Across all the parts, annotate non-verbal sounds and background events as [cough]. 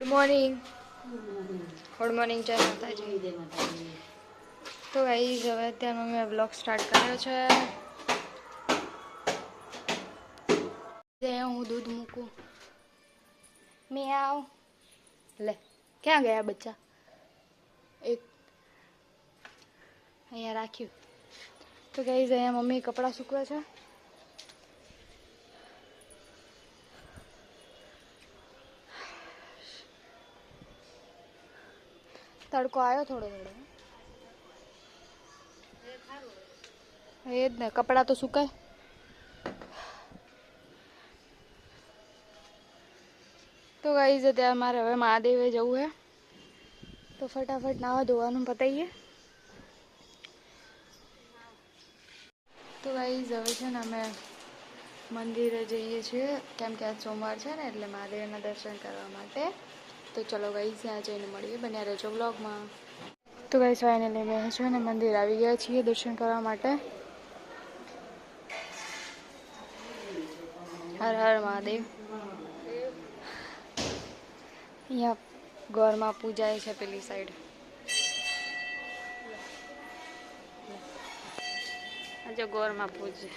Good morning good morning જય માતાજી તો ગાઈઝ હવે અત્યારનો મેં બ્લોગ સ્ટાર્ટ કર્યો છે. હું દૂધ મૂકું. મેં આવ. લે, ક્યાં ગયા બચ્ચા? એક, અહીંયા રાખ્યું. તો ગાઈઝ અહીંયા મમ્મી કપડાં સૂકવે છે. તડકો આવ્યો થોડો થોડો. એ જ ને, કપડાં તો સુકાય. તો ગાઈઝ અત્યારે મારે હવે મહાદેવે જવું હે. તો ફટાફટ નાવા ધોવાનું પતાઈએ. તો ગાઈઝ હવે છે ને અમે મંદિરે જઈએ છીએ. કેમ કે આજ સોમવાર છે ને, એટલે મહાદેવના દર્શન કરવા માટે. તો ચલો ગઈ ત્યાં જઈને મળીએ બન્યા રહેજો બ્લોગમાં તો ગઈ ફાઇનલી મેં છે ને મંદિર આવી ગયા છીએ દર્શન કરવા માટે. હર હર મહાદેવ. અહીંયા ગોરમાં પૂજાય છે પેલી સાઈડ આજે ગોરમાં પૂજે.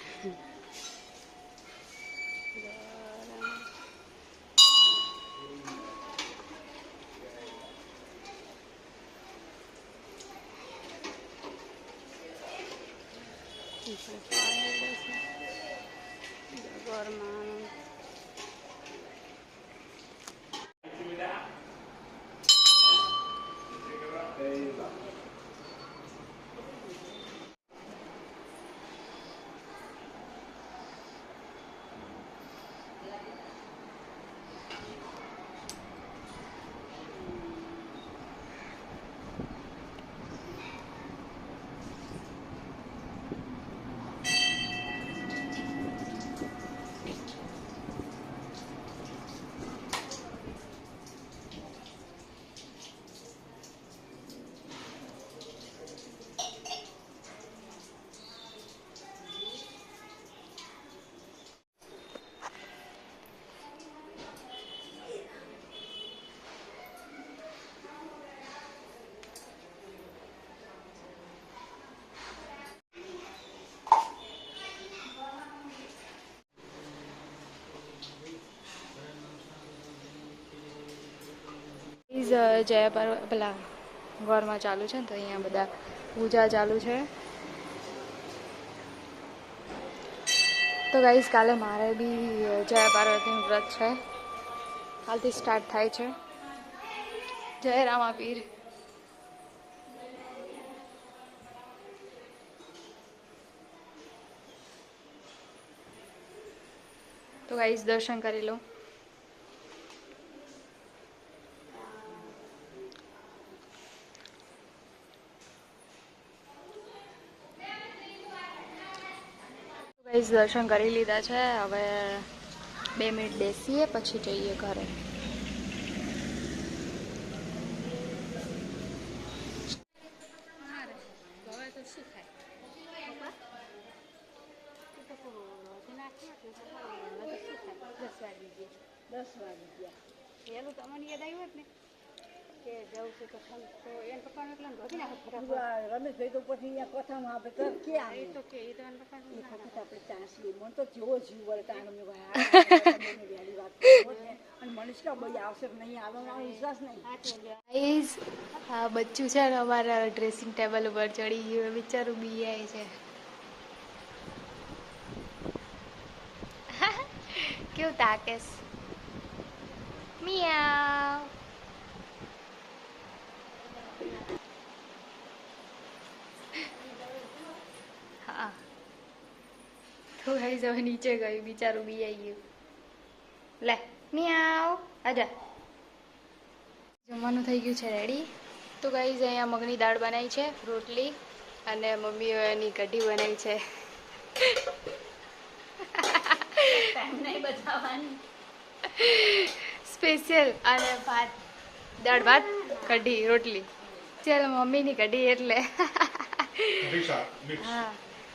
ગોરમાં પ્લીઝ જય પર પેલા ઘરમાં ચાલુ છે ને, તો અહીંયા બધા પૂજા ચાલુ છે. તો ગાઈઝ કાલે મારે બી જય પાર્વતીનું વ્રત છે. કાલથી સ્ટાર્ટ થાય છે. જય રામાપીર. તો ગાઈઝ દર્શન કરી લો. ગાઈઝ દર્શન કરી લીધા છે. હવે બે મિનિટ બેસીએ, પછી જઈએ ઘરે. દસ વાગી ગયા પેલું તમને યાદ આવ્યું ને કે જવું છે તો તો એને પપ્પાનું એકલા ધોતી નાખો ફટાફટ. રમેશભાઈ તો પછી અહીંયા કથામાં આપણે કર ક્યાં એ તો કે એ તો એને પપ્પાનું એ ના વખત આપણે મને તો જેવો જીવ વળે કારણ અમે [laughs] વહેલી વાત અને મનીષકા ભાઈ આવશે નહીં આવે વિશ્વાસ નહીં. આ બચ્ચું છે ને અમારા ડ્રેસિંગ ટેબલ ઉપર ચડી ગયું બિચારું બીઆઈ છે. [laughs] કેવું તાકેશ? મિયાવ. તો ગાઈઝ હવે નીચે ગયું બિચારું બીઆઈ ગયું. લે મિયાવ આજા જમવાનું થઈ ગયું છે રેડી તો ગાઈઝ અહીંયા મગની દાળ બનાવી છે રોટલી અને મમ્મીએ એની કઢી બનાવી છે. સ્પેશિયલ અને ભાત દાળ ભાત કઢી રોટલી. ચાલો મમ્મીની કઢી એટલે. હા.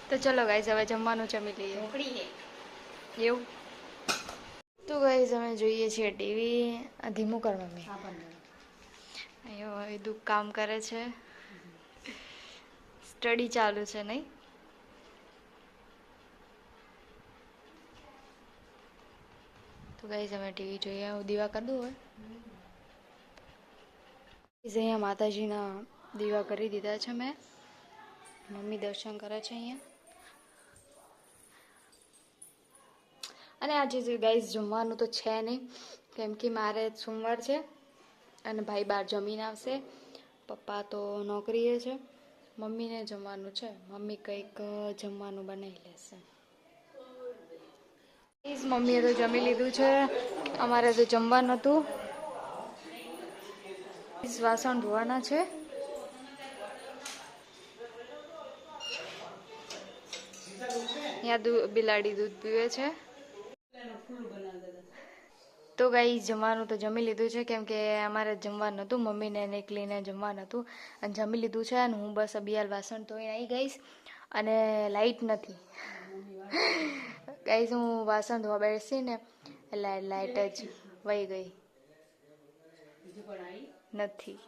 તો ચલો ગાઈઝ હવે જમવાનું જમી લઈએ. એવું? તો ગાઈઝ અમે જોઈએ છીએ ટીવી. ધીમું કર મમ્મી. અહીંયા વિદુક કામ કરે છે. સ્ટડી ચાલુ છે નહીં? તો ગાઈઝ અમે ટીવી જોઈએ. હું દીવા કરી દઉં હોય અહીંયા માતાજીના દીવા કરી દીધા છે મેં. મમ્મી દર્શન કરે છે અહીંયા. અને આજે ગાઈઝ જમવાનું તો છે નહીં, કેમ કે મારે સોમવાર છે અને ભાઈ બહાર જમીને આવશે. પપ્પા તો નોકરીએ છે, મમ્મીને જમવાનું છે. મમ્મી કંઈક જમવાનું બનાવી લેશે. પ્લીઝ મમ્મીએ તો જમી લીધું છે. અમારે તો જમવાનું હતું. પ્લીઝ વાસણ ધોવાના છે. અહીંયા બિલાડી દૂધ પીવે છે. તો ગાઈ જમવાનું તો જમી લીધું છે કેમ કે અમારે જમવાનું હતું મમ્મીને નીકળીને એકલીને જમવાનું હતું. અને જમી લીધું છે અને હું બસ અબિયાલ વાસણ ધોઈને આવી ગઈશ અને લાઈટ નથી. ગાઈશ હું વાસણ ધોવા બેસી ને એટલે લાઇટ જ વહી ગઈ. નથી.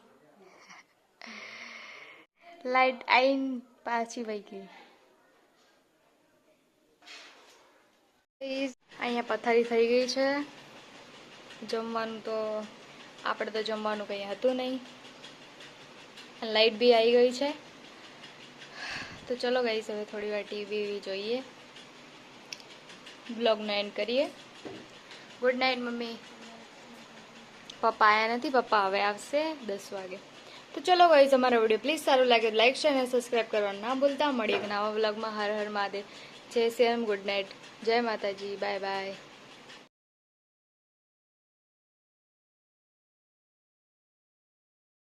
લાઈટ આવીને પાછી વહી ગઈ. અહીંયા પથારી થઈ ગઈ છે. જમવાનું તો આપણે તો જમવાનું કંઈ હતું નહીં. લાઈટ બી આવી ગઈ છે. તો ચલો ગઈ હવે થોડી વાર ટીવી જોઈએ. બ્લોગનો એન્ડ કરીએ. Good night mummy. પપ્પા આવ્યા નથી? પપ્પા હવે આવશે દસ વાગે. તો ચલો ગઈ અમારો વીડિયો પ્લીઝ સારું લાગે લાઇક શેર અને સબસ્ક્રાઈબ કરવાનું ના ભૂલતા. મળીએ એક નવા બ્લોગમાં હર હર મહાદેવ. જય શ્રી ગુડ નાઇટ. જય માતાજી બાય બાય.